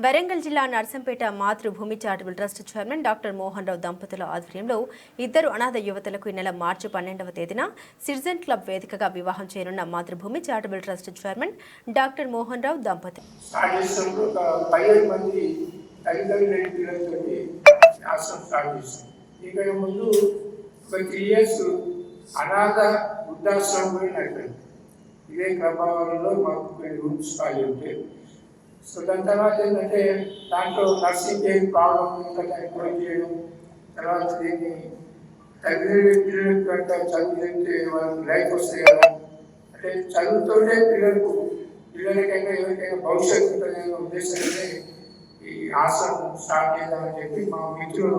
వరంగల్ జిల్లా Narsampet Matrubhumi charitable trust chairman doctor Mohan Rao దంపతుల ఆధ్వర్యంలో ఇద్దరు అనాథ యువతలకు ఈ నెల మార్చి పన్నెండవ తేదీన సిటిజన్ క్లబ్ వేదికగా వివాహం చేయనున్న Matrubhumi charitable trust chairman doctor Mohan Rao దంపతులు. ముందు అనాథ వృద్ధాశ్రమం ఇదే ప్రభావంలో మాకు కొన్ని రూమ్స్ ఖాళీ ఉంటాయి సో దాని తర్వాత ఏంటంటే దాంట్లో నర్సింగ్ ఏం ప్రాబ్లం ఇంకా చేయడం తర్వాత దీన్ని తల్లిదండ్రుల పిల్లలకి కనుక చదువుతుంటే వాళ్ళకి లైఫ్ వస్తాయి కదా. అంటే చదువుతోనే పిల్లలకు పిల్లలకైనా ఎవరికైనా భవిష్యత్తు ఉంటుందనే ఉద్దేశంతో ఈ ఆశ్రమం స్టార్ట్ చేద్దామని చెప్పి మా మిత్రులు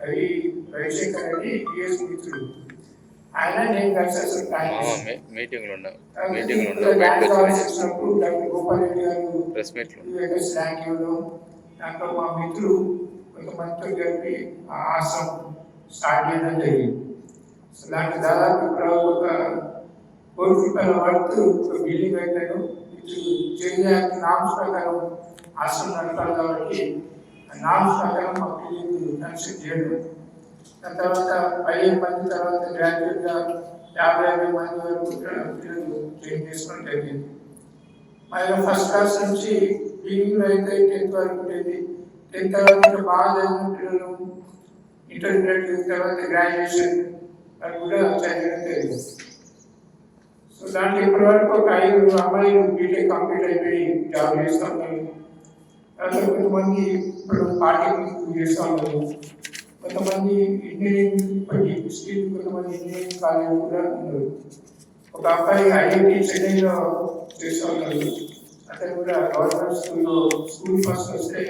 రవి రవిశంకర్ అని యుఎస్ మిత్రులు మీటింగ్లు ఉండవు మీటింగ్లు ఉండవు బయటకు వచ్చి ప్రెస్ మీట్లు దాంట్లో మా మిత్రుడు కొంతమందితో కలిపి ఆశ్రమం స్టార్ట్ చేయడం జరిగింది. దాదాపు ఇప్పుడు ఒక కోటి రూపాయల వర్త్ ఒక బిల్డింగ్ కట్టాను. చేయాలి నామ్స్ ప్రకారం ఆశ్రమం నడపాలి కాబట్టి నామ్స్ ప్రకారం మా బిల్డింగ్ కన్స్ట్రక్ట్ చేయడం దాని తర్వాత పదిహేను మంది తర్వాత గ్రాడ్యుయేట్గా యాభై యాభై మంది వరకు పిల్లలు ట్రైన్ చేసుకోవడం జరిగింది మా యొక్క ఫస్ట్ క్లాస్ నుంచి బీగింగ్లో అయితే టెన్త్ వరకు ఉండేది. టెన్త్ తర్వాత బాగా చదివిన పిల్లలు ఇంటర్మీడియట్ తర్వాత గ్రాడ్యుయేషన్ అది కూడా చదివడం జరిగింది సో దాంట్లో ఇప్పటి వరకు ఒక ఐదు అమ్మాయిలు బీటెక్ కంప్లీట్ అయిపోయి జాబ్ చేస్తూ ఉన్నారు. తర్వాత కొంతమంది ఇప్పుడు పార్టీ చేస్తూ ఉన్నారు. కొంతమంది ఇంజనీరింగ్ ఇప్పటి స్కిల్ కొంతమంది ఇంజనీరింగ్ కాలేజ్ కూడా ఉన్నారు ఒక అబ్బాయి ఐఐటి చెన్నైలో చేస్తూ ఉన్నారు అతను కూడా గవర్నమెంట్ స్కూల్లో స్కూల్ ఫస్ట్ వస్తే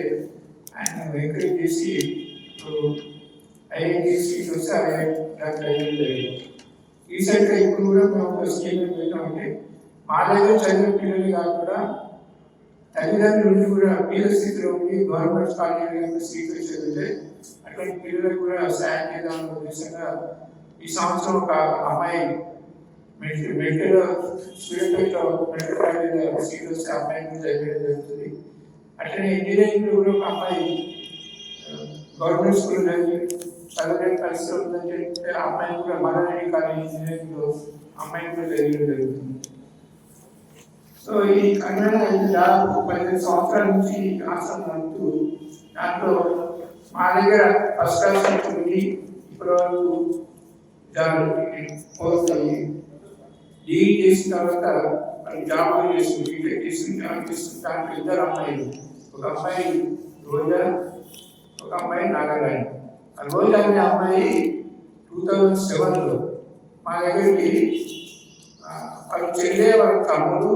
ఆయన ఎంకరేజ్ చేసి ఐఐటి సీట్ వస్తే ఐఐటి డాక్టర్ అయ్యింది రీసెంట్గా ఇప్పుడు కూడా మేము ఒక స్కీమ్ పెట్టామంటే మా దగ్గర చదివిన పిల్లలు కాకుండా తల్లిదండ్రుల నుండి కూడా పేద స్థితిలో ఉండి గవర్నమెంట్ కాలేజీలో సీట్లు చదివితే అటువంటి పిల్లలకు కూడా సాయం చేద్దామన్న ఉద్దేశంగా ఈ సంవత్సరం ఒక అమ్మాయి మెడికల్ మెడికల్ సూర్యాపేటలో మెడికల్ కాలేజ్ సీట్ వస్తే అమ్మాయి కూడా చదివేయడం జరుగుతుంది. అట్లనే ఇంజనీరింగ్ కూడా ఒక అమ్మాయి గవర్నమెంట్ స్కూల్ చదివి చదవలేని పరిస్థితి ఉందని చెప్తే ఆ అమ్మాయి కూడా మహారాణి కాలేజ్ ఇంజనీరింగ్లో అమ్మాయి కూడా చదివేయడం జరుగుతుంది. సో ఈ కన్నడ దాదాపు పదిహేను సంవత్సరాల నుంచి ఆశ్రమం అంటూ దాంట్లో మా దగ్గర ఫస్ట్ క్లాస్ నుంచి ఇప్పుడు ఇప్పటి డిగ్రీ చేసిన తర్వాత జాబ్ చేసి బీటెక్ చేసింది జాబ్ చేసి దాంట్లో ఇద్దరు అమ్మాయిలు. ఒక అమ్మాయి రోజా ఒక అమ్మాయి నాగరాణి. ఆ రోజా అనే అమ్మాయి టూ థౌజండ్ సెవెన్లో మా దగ్గరికి వాళ్ళు చెల్లే వాళ్ళ తమ్ముడు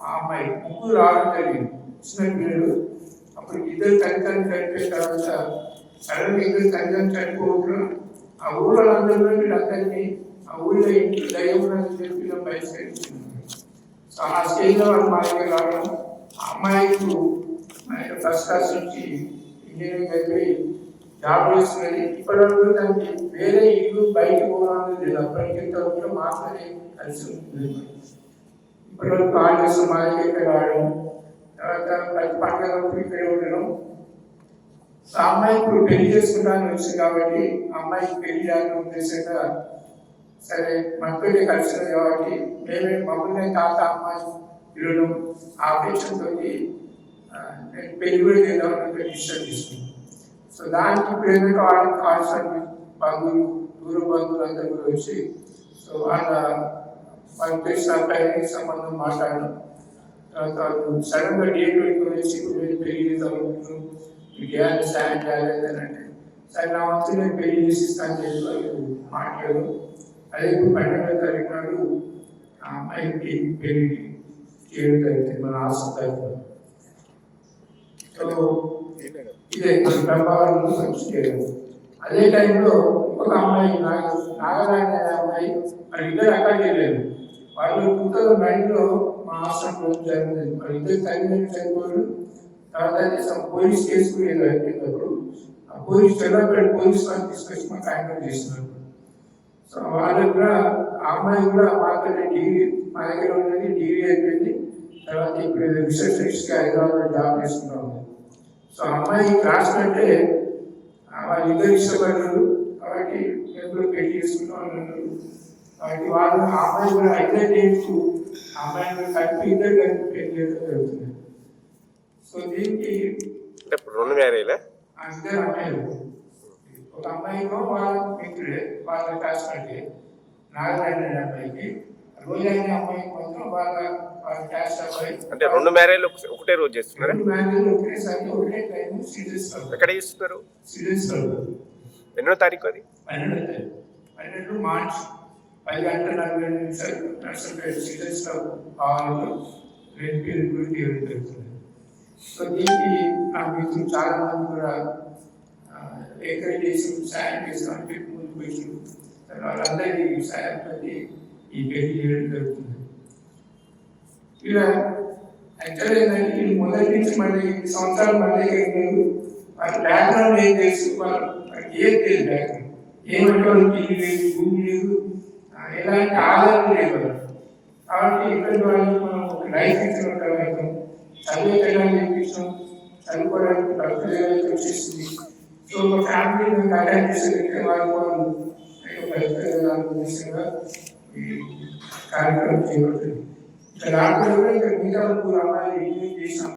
ఆ అమ్మాయి ముగ్గురు రావడం జరిగింది. చిన్న పిల్లలు. అప్పుడు ఇద్దరు తల్లిదండ్రులు చనిపోయిన తర్వాత సడన్గా ఇద్దరు తల్లిదండ్రులు చనిపోవడం ఆ ఊళ్ళో అందరిలో వీళ్ళందరినీ ఆ ఊళ్ళో ఇంట్లో దయ్యం ఉన్నదని చెప్పి ఇలా బహిష్కరించింది సో ఆ స్టేజ్లో వాళ్ళు రావడం ఆ అమ్మాయికు ఫస్ట్ క్లాస్ నుంచి ఇంజనీరింగ్ అయిపోయి జాబ్ చేస్తున్నది. ఇప్పటి వరకు దానికి వేరే ఇల్లు బయట పోవడం లేదు. అప్పటికి ఇంతవరకు మాత్రమే కలిసి ఉంటుంది. ఇప్పటి వరకు కాలేజ్ మా దగ్గర ఇక్కడ రావడం తర్వాత ప్రతి పండుగ ఇక్కడ ఉండడం ఆ అమ్మాయి ఇప్పుడు పెళ్ళి చేసుకుంటానని వచ్చింది కాబట్టి అమ్మాయికి పెళ్ళి చేయాలని ఉద్దేశంగా సరే మనతోటి కలిసిన కాబట్టి మేమే మమ్మల్ని తాత అమ్మాయి ఇల్లు ఆ ఉద్దేశంతో నేను పెళ్ళి కూడా చేద్దామని డిసిషన్ తీసుకుంది సో దానికి ఇప్పుడు ఏంటంటే వాళ్ళకి కావాల్సిన బంధువులు దూర బంధువులు అందరూ కూడా వచ్చి సో వాళ్ళ వాళ్ళకి తెలిసిన సంబంధం మాట్లాడడం. తర్వాత వాళ్ళు సడన్గా డేట్ పెట్టుకుని వచ్చి పెళ్ళి చేద్దాం మీకు సాయం చేయాలి సరే నా వంతు నేను పెళ్ళి చేసి ఇస్తాను అని చెప్పి వాళ్ళు మాట్లాడు అదే పన్నెండవ తారీఖు నాడు ఆ అమ్మాయికి పెళ్ళి చేయడం జరుగుతుంది మన ఆసుపత్రి సో ఇదే మన ప్రభావాలను సంస్కృతి అదే టైంలో ఇంకొక అమ్మాయి నాగ నాగరాయణ అనే అమ్మాయి మరి ఇద్దరు అక్కడికి వెళ్ళారు. వాళ్ళు టూ థౌజండ్ నైన్లో మా హాస్టల్లో జరిగింది. మరి ఇద్దరు తల్లిదండ్రులు చనిపోయారు. తర్వాత some పోలీస్ కేసు కూడా ఏదో అయిపోయినప్పుడు ఆ పోలీస్ చెల్లపేట పోలీస్ వాళ్ళు తీసుకొచ్చి మాకు హ్యాండిల్ చేస్తున్నారు సో వాళ్ళు కూడా ఆ అమ్మాయి కూడా మాతో డిగ్రీ మా దగ్గర ఉన్నది డిగ్రీ అయిపోయింది. తర్వాత ఇప్పుడు రిసెప్షనిస్ట్గా హైదరాబాద్ జాబ్ చేసుకుంటా ఉంది. సో అమ్మాయి క్లాస్ అంటే వాళ్ళిద్దరు ఇష్టపడ్డారు. కాబట్టి మేము కూడా పెళ్ళి చేసుకుంటాం అన్నారు. కాబట్టి వాళ్ళు ఆ అమ్మాయి కూడా అయితే డేట్స్ అమ్మాయిని కలిపి ఇద్దరు కలిపి పెళ్ళి చేయడం జరుగుతుంది. సో దీనికి రెండు మ్యారేజ్లే? ఇద్దరు అమ్మాయిలు ఒక అమ్మాయిలో వాళ్ళ మిత్రుడే వాళ్ళ క్లాస్మేటే నాగరాజు అమ్మాయికి రోజు అమ్మాయికి మాత్రం వాళ్ళ వాళ్ళ క్లాస్ అబ్బాయి అంటే రెండు మ్యారేజ్లు ఒకటే రోజు చేస్తున్నారా? రెండు ఒకటే టైం ఎక్కడ చేస్తున్నారు? ఎన్నో తారీఖు అది? పన్నెండు తారీఖు. పన్నెండు మార్చ్. పది గంటల నలభై నిమిషాలు నర్సంపేట రేపు జరుగుతుంది. సో దీనికి నా మిత్రులు చాలా మంది కూడా ఎంకరేజ్ చేసి సాయం చేస్తామని చెప్పి ముందుకు వచ్చి వాళ్ళందరికీ సాయం పెట్టి ఈ పెళ్ళి చేయడం జరుగుతుంది ఇలా యాక్చువల్ ఏంటంటే మొదటి నుంచి మళ్ళీ సంవత్సరాలు మళ్ళీ ముందు వాళ్ళ బ్యాక్గ్రౌండ్ ఏం తెలుసు వాళ్ళు ఏం తెలియదు బ్యాక్గ్రౌండ్ ఏమంటే వాళ్ళకి ఇల్లు లేదు భూమి లేదు ఎలాంటి ఆధారం లేదు కాబట్టి ఇక్కడ వాళ్ళు మనం ఒక లైఫ్ ఇచ్చిన అవుతాం చదివే పిల్లలు నేర్పించాం చదువుకోవడానికి డబ్బులు వచ్చేసింది సో ఒక ఫ్యామిలీ అటాచ్ చేసేది వాళ్ళు కార్యక్రమం చేయబడుతుంది. ఇక్కడ రాకుండా ఇక్కడ మిగతా అమ్మాయిలు చేసాం